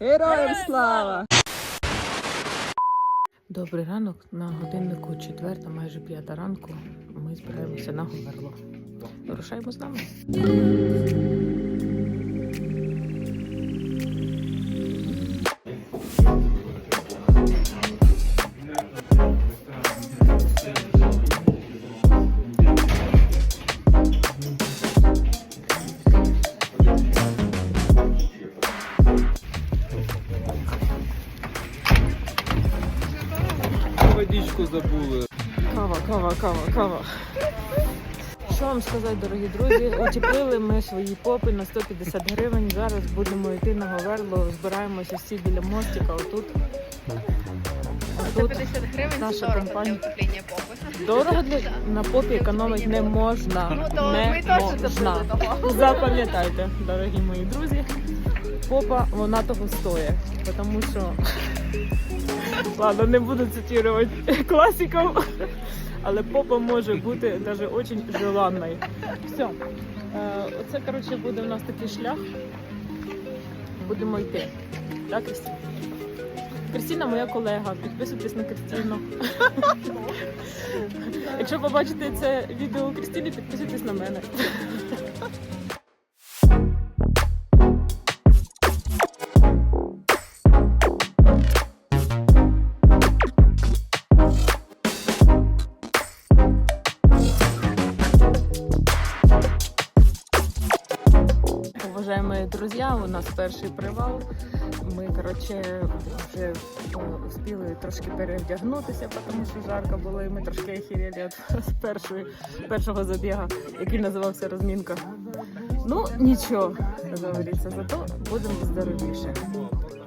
Героям слава! Добрий ранок на годиннику четверта, майже п'ята ранку. Ми збираємося на Говерло. Вирушаємо з нами. Кава, кава. Що вам сказати, дорогі друзі? Утеплили ми свої попи на 150 гривень. Зараз будемо йти на Говерло, збираємося всі біля мостика. Отут. Отут 150 гривень наша дорого компанія. для утепління попи. дорого для на попі економити не можна. Ну то не ми можна. того. Запам'ятайте, дорогі мої друзі, попа вона того стоїть, тому що ладно, не буду цитувати класиків, але попа може бути навіть дуже желанною. Все, оце коротше буде у нас такий шлях. Будемо йти. Так, Кристина? Кристина моя колега. Підписуйтесь на Кристину. Якщо побачите це відео Крістіни Кристини, підписуйтесь на мене. Уважаемые друзья, у нас перший привал. Ми, коротше, вже е, успіли трошки перевдягнутися, тому що жарко було, і ми трошки охерели від першої, першого забігу, який називався розмінка. Ну, нічого, як зато будемо здоровіше.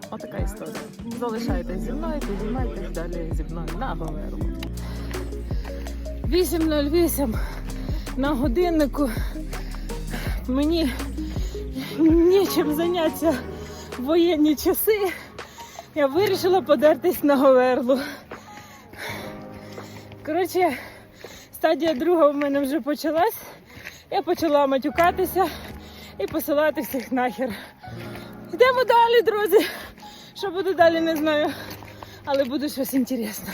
Отака історія. Залишайтесь зі мною, підіймайтесь далі зі мною на Говерло. 8.08 на годиннику. Мені нічим зайнятися в воєнні часи. Я вирішила подертись на Говерлу. Коротше, стадія друга в мене вже почалась. Я почала матюкатися і посилати всіх нахер. Йдемо далі, друзі. Що буде далі, не знаю. Але буде щось інтересне.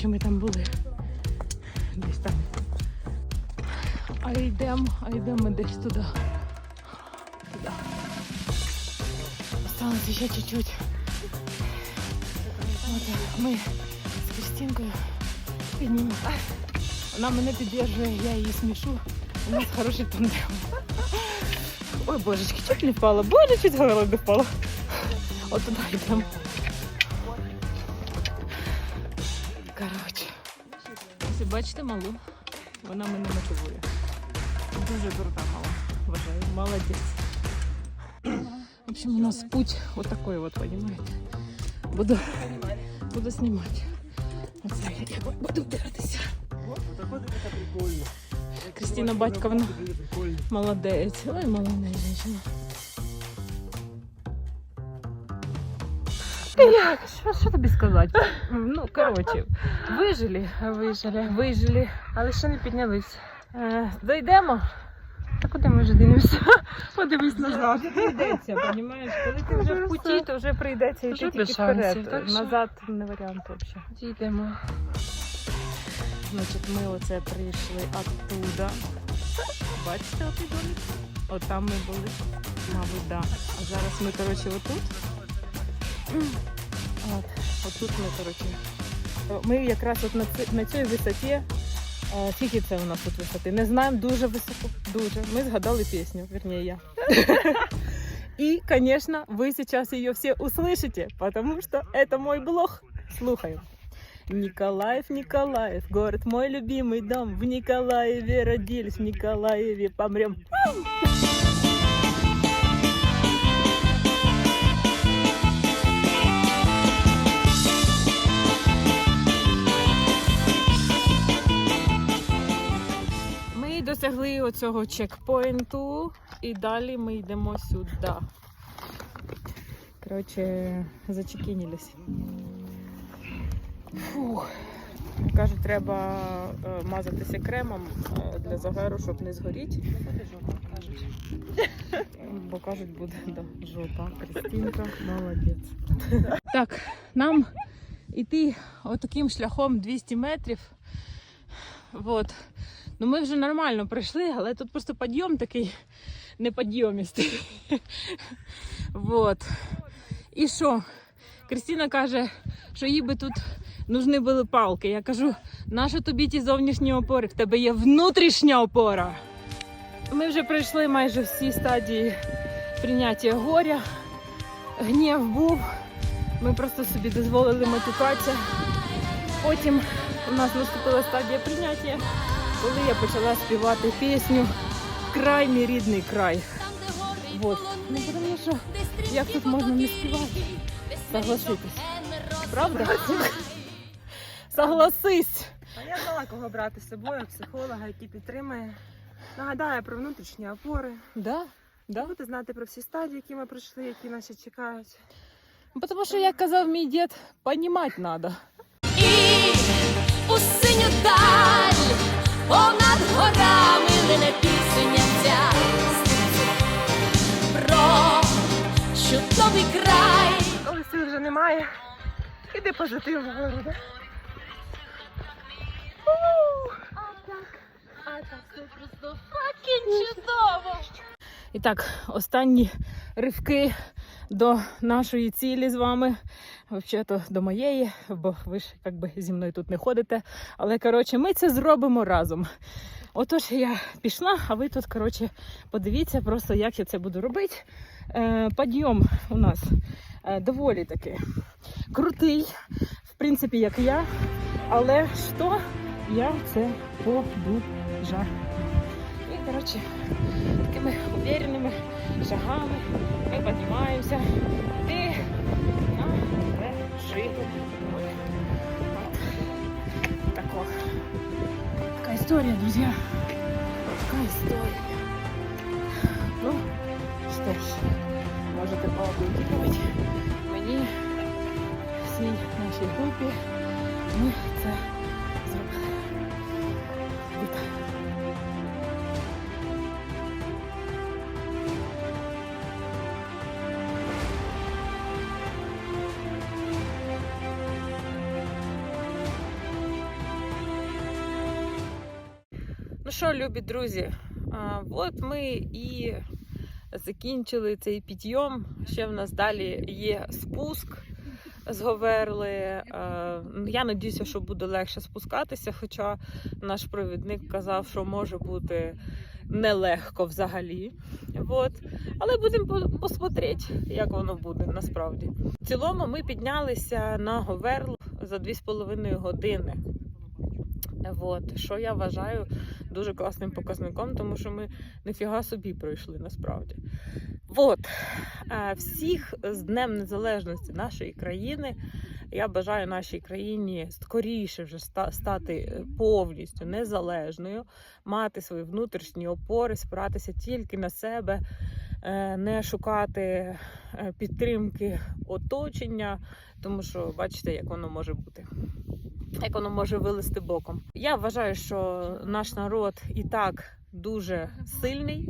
Коротше, ми там були. Десь там. А йдемо, а йдемо ми десь туди. Туди. Осталось ще чуть-чуть. Ми з Кристинкою піднімемо. Вона мене підтримує, я її смішу. У нас хороший тандем. Ой, божечки, чуть не впала. Боже, чуть голова не впала. От туди йдемо. Бачите малу, вона мене мотивує. Дуже крута мала. Вважаю, молодець. В общем, у нас путь вот такой вот, понимаете. Буду, буду снимать. Оце я буду вдиратися. Кристина Батьковна. Молодець. Ой, молодець жінка. Як? Що, що тобі сказати? Ну, коротше, вижили, вижили, вижили. Але ще не піднялись. Е, дойдемо. Та куди ми вже дивимося? Подивись назад. Прийдеться, розумієш? Коли ти вже в путі, то вже прийдеться йти Вже тільки без шансів, вперед. так що- Назад не варіант взагалі. Дійдемо. Значить, ми оце прийшли оттуда. Бачите отий домик? От там ми були. Мабуть, да. А зараз ми, коротше, отут. От, отут ми, коротше. Ми якраз от на, ці, на цій висоті. е, Скільки це у нас тут висоти? Не знаємо, дуже високо. Дуже. Ми згадали пісню, вірніше я. И, конечно, вы сейчас ее все услышите, потому что это мой блог. Слухаем. Николаев, Николаев, город мой любимый дом. В Николаеве родились, в Николаеве помрем. Досягли оцього чекпоінту і далі ми йдемо сюди. Коротше, зачекінились. Фух. Кажуть, треба е, мазатися кремом е, для загару, щоб не згоріти. Бо кажуть, буде да, жопа. Кристинка, молодець. Так, нам іти отаким шляхом 200 метрів. Вот. Ну ми вже нормально прийшли, але тут просто підйом такий неподйомістий. І що? Кристина каже, що їй би тут нужні були палки. Я кажу, нащо тобі ті зовнішні опори? В тебе є внутрішня опора. Ми вже пройшли майже всі стадії прийняття горя. Гнів був. Ми просто собі дозволили матюкатися. Потім у нас наступила стадія прийняття, коли я почала співати пісню Край мій рідний край. Вот. Ну тому що як тут можна не співати? Согласитись. Правда? Согласись! А я знала, кого брати з собою, психолога, який підтримує. Нагадаю про внутрішні опори. Да? Да? Будете знати про всі стадії, які ми пройшли, які нас ще чекають. Тому що, як казав мій дід, понімати треба. І у синю даль понад горами лине пісня ця про чудовий край. Коли сил вже немає, іди позитив вгору. Да? А так це просто чудово. І так, останні ривки до нашої цілі з вами. Взагалі до моєї, бо ви ж якби зі мною тут не ходите. Але коротше, ми це зробимо разом. Отож, я пішла, а ви тут, коротше, подивіться просто, як я це буду робити. Е, підйом у нас е, доволі таки крутий, в принципі, як я. Але що я це побужаю. І, коротше, такими уверенными шагами ми піднімаємося Така історія, друзі. Така історія. Ну, що ж, можете поаплодувати мені, всій нашій групі. Ми це що, любі друзі, от ми і закінчили цей підйом. Ще в нас далі є спуск з Говерли. Ну, Я надіюся, що буде легше спускатися, хоча наш провідник казав, що може бути нелегко взагалі. От. Але будемо посмотрети, як воно буде насправді. В цілому ми піднялися на Говерлу за 2,5 години. От, що я вважаю дуже класним показником, тому що ми ніфіга собі пройшли насправді. От, е, всіх з Днем Незалежності нашої країни. Я бажаю нашій країні скоріше вже стати е, повністю незалежною, мати свої внутрішні опори, спиратися тільки на себе, е, не шукати підтримки оточення, тому що бачите, як воно може бути як воно може вилезти боком. Я вважаю, що наш народ і так дуже сильний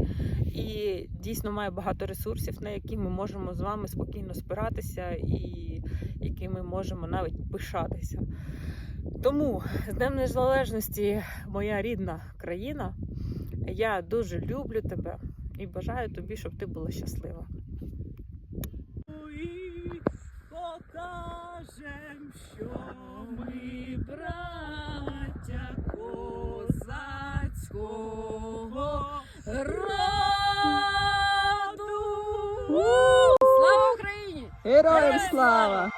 і дійсно має багато ресурсів, на які ми можемо з вами спокійно спиратися і якими можемо навіть пишатися. Тому з Днем Незалежності, моя рідна країна, я дуже люблю тебе і бажаю тобі, щоб ти була щаслива скажем, що ми браття козацького роду. Слава Україні! Героям слава!